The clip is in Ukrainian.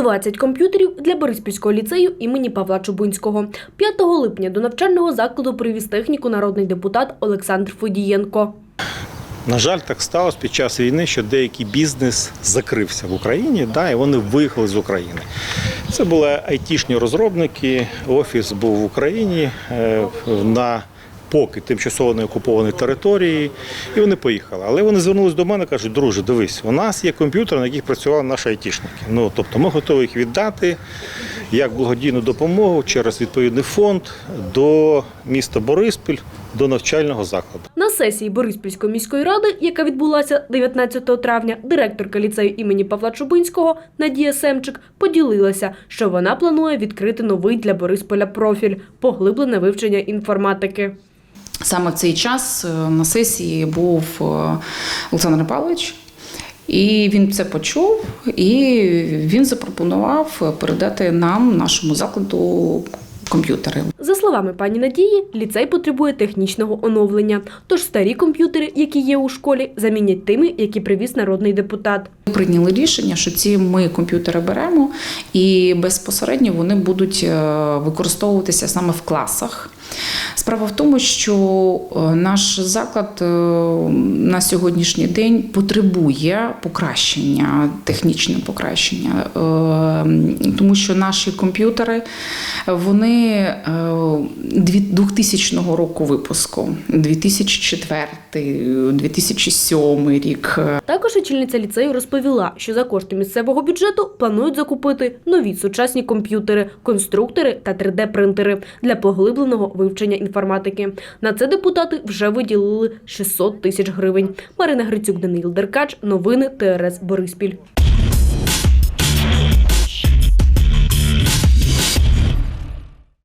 20 комп'ютерів для Бориспільського ліцею імені Павла Чубинського. 5 липня до навчального закладу привіз техніку народний депутат Олександр Фодієнко. На жаль, так сталося під час війни, що деякий бізнес закрився в Україні, да, і вони виїхали з України. Це були айтішні розробники, офіс був в Україні е, на поки тимчасово не окупованій території, і вони поїхали. Але вони звернулись до мене кажуть, друже, дивись, у нас є комп'ютери, на яких працювали наші айтішники. Ну, тобто ми готові їх віддати як благодійну допомогу через відповідний фонд до міста Бориспіль, до навчального закладу. На сесії Бориспільської міської ради, яка відбулася 19 травня, директорка ліцею імені Павла Чубинського Надія Семчик поділилася, що вона планує відкрити новий для Борисполя профіль поглиблене вивчення інформатики. Саме в цей час е, на сесії був е, Олександр Павлович, і він це почув, і він запропонував передати нам, нашому закладу, комп'ютери. За словами пані Надії, ліцей потребує технічного оновлення. Тож старі комп'ютери, які є у школі, замінять тими, які привіз народний депутат. Ми прийняли рішення, що ці ми комп'ютери беремо, і безпосередньо вони будуть е, використовуватися саме в класах. Справа в тому, що е, наш заклад е, на сьогоднішній день потребує покращення, технічне покращення, Е, тому що наші комп'ютери вони е, дві- 2000 року випуску, 2004, 2007 рік. Також очільниця ліцею розповіла, що за кошти місцевого бюджету планують закупити нові сучасні комп'ютери, конструктори та 3D-принтери для поглибленого вивчення інформатики. На це депутати вже виділили 600 тисяч гривень. Марина Грицюк, Даниїл Деркач. Новини ТРС Бориспіль.